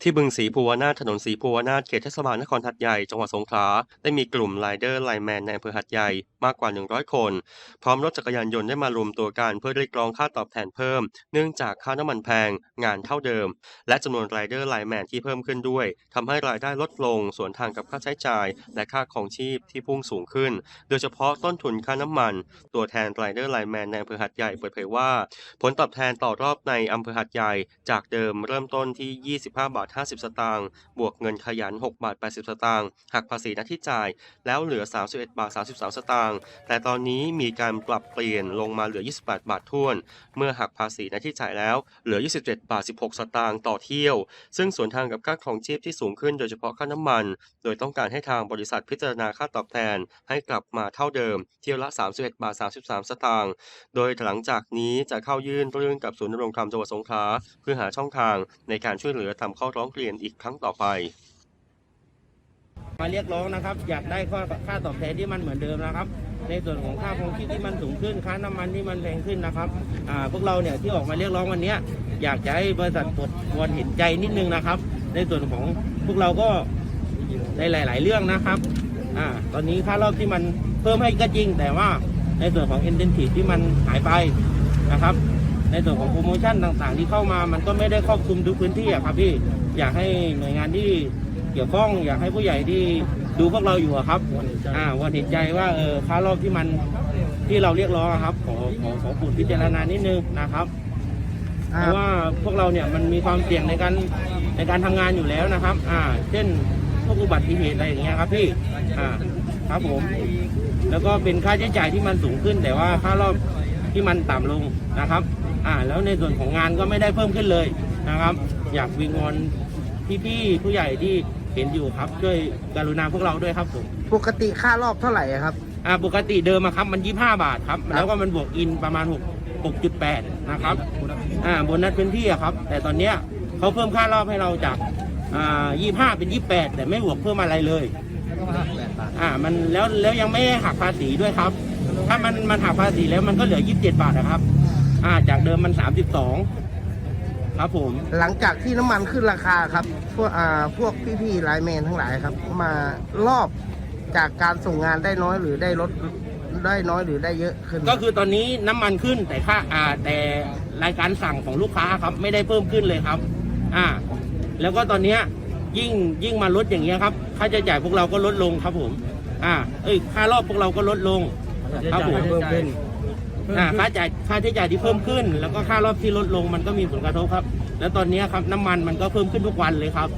ที่บึงศรีภูวนาถถนนศรีภูวนาถเขตเทศบาลนครหัดใหญ่จังหวัดสงขลาได้มีกลุ่มไลเดอร์ไลแมนในอำเภอหัดใหญ่มากกว่า 100 คน พร้อมรถจักรยานยนต์ได้มารวมตัวกันเพื่อเรียกร้องค่าตอบแทนเพิ่ม เนื่องจากค่าน้ำมันแพงงานเท่าเดิม และจำนวนไรเดอร์ไลแมนที่เพิ่มขึ้นด้วยทำให้รายได้ลดลงสวนทางกับค่าใช้จ่าย และค่าครองชีพที่พุ่งสูงขึ้น โดยเฉพาะต้นทุนค่าน้ำมัน ตัวแทนไรเดอร์ไลแมนในอำเภอหัดใหญ่เปิดเผยว่า ผลตอบแทนต่อรอบในอำเภอหัดใหญ่ จากเดิมเริ่มต้นที่ 25 บาท50 สตางค์ บวกเงินขยัน 6 บาท 80 สตางค์ หักภาษีหน้าที่จ่าย แล้วเหลือ 31 บาท 33 สตางค์ แต่ตอนนี้มีการปรับเปลี่ยนลงมาเหลือ 28 บาทท้วน เมื่อหักภาษีหน้าที่จ่ายแล้ว เหลือ 27 บาท 16 สตางค์ต่อเที่ยว ซึ่งสวนทางกับค่าครองชีพที่สูงขึ้นโดยเฉพาะค่าน้ำมัน โดยต้องการให้ทางบริษัทพิจารณาค่าตอบแทนให้กลับมาเท่าเดิม เที่ยวละ 31 บาท 33 สตางค์ โดยหลังจากนี้จะเข้ายื่นเรื่องกับศูนย์ดำรงธรรมจังหวัดสงขลาเพื่อหาช่องทางในการช่วยเหลือทำข้อร้องเรียนอีกครั้งต่อไป มาเรียกร้องนะครับ อยากได้ค่าค่าตอบแทนที่มันเหมือนเดิมนะครับ ในส่วนของค่าครองชีพที่มันสูงขึ้นค่าน้ำมันที่มันแพงขึ้นนะครับอ่าพวกเราเนี่ยที่ออกมาเรียกร้องวันนี้อยากจะให้บริษัทปลดวอนเห็นใจนิดนึงนะครับ ในส่วนของพวกเราก็ในหลาย ๆ เรื่องนะครับอ่าตอนนี้ค่ารอบที่มันเพิ่มให้ก็จริง แต่ว่าในส่วนของ i n น e n t i v e ที่มันหายไปนะครับ ในส่วนของโปรโมชั่นต่างๆ ที่เข้ามามันก็ไม่ได้ครอบคลุมทุกพื้นที่อะครับพี่ อยากให้หน่วยงานที่เกี่ยวข้อง อยากให้ผู้ใหญ่ที่ดูพวกเราอยู่อะครับอ่าวันเห็นใจว่าเออค่ารอบที่มันที่เราเรียกร้องอะครับ ขอขอขอปูดพิจารณานิดนึงนะครับเพราะว่าพวกเราเนี่ยมันมีความเสี่ยงในการในการทำงานอยู่แล้วนะครับ อ่า เช่นพวกอุบัติเหตุอะไรอย่างเงี้ยครับพี่อ่าครับผม แล้วก็เป็นค่าใช้จ่ายที่มันสูงขึ้น แต่ว่าค่ารอบ ที่มันต่ำลงนะครับอ่าแล้วในส่วนของงานก็ไม่ได้เพิ่มขึ้นเลยนะครับ อยากวิงวอนพี่ๆผู้ใหญ่ที่เห็นอยู่ครับช่วยกรุณาพวกเราด้วยครับผมปกติค่ารอบเท่าไหร่อะครับอ่าปกติเดิมอะครับมัน 25 บาทครับ แล้วก็มันบวกอินประมาณ 6 6.8 นะครับอ่าบนนัดพื้นที่อะครับ แต่ตอนเนี้ยเขาเพิ่มค่ารอบให้เราจากอ่า25 เป็น 28 แต่ไม่บวกเพิ่มอะไรเลยอ่ามันแล้วแล้วยังไม่ได้หักภาษีด้วยครับ ถ้ามันมันหักภาษีแล้วมันก็เหลือ 27 บาทนะครับ อ่าจากเดิมมัน 32 ครับผม หลังจากที่น้ำมันขึ้นราคาครับ พวกอ่าพวกพี่ๆไลน์แมนทั้งหลายครับ มารอบจากการส่งงานได้น้อยหรือได้ลดได้น้อยหรือได้เยอะขึ้นก็คือตอนนี้น้ำมันขึ้นแต่ค่าอ่าแต่รายการสั่งของลูกค้าครับ ไม่ได้เพิ่มขึ้นเลยครับ อ่า แล้วก็ตอนเนี้ยยิ่งยิ่งมาลดอย่างเงี้ยครับ ค่าใช้จ่ายพวกเราก็ลดลงครับผม อ่า เอ้ยค่ารอบพวกเราก็ลดลง ครับผมเพิ่มขึ้นอ่าค่าจ่ายค่าใช้จ่ายที่เพิ่มขึ้น แล้วก็ค่ารอบที่ลดลงมันก็มีผลกระทบครับ แล้วตอนเนี้ยครับน้ำมันมันก็เพิ่มขึ้นทุกวันเลยครับ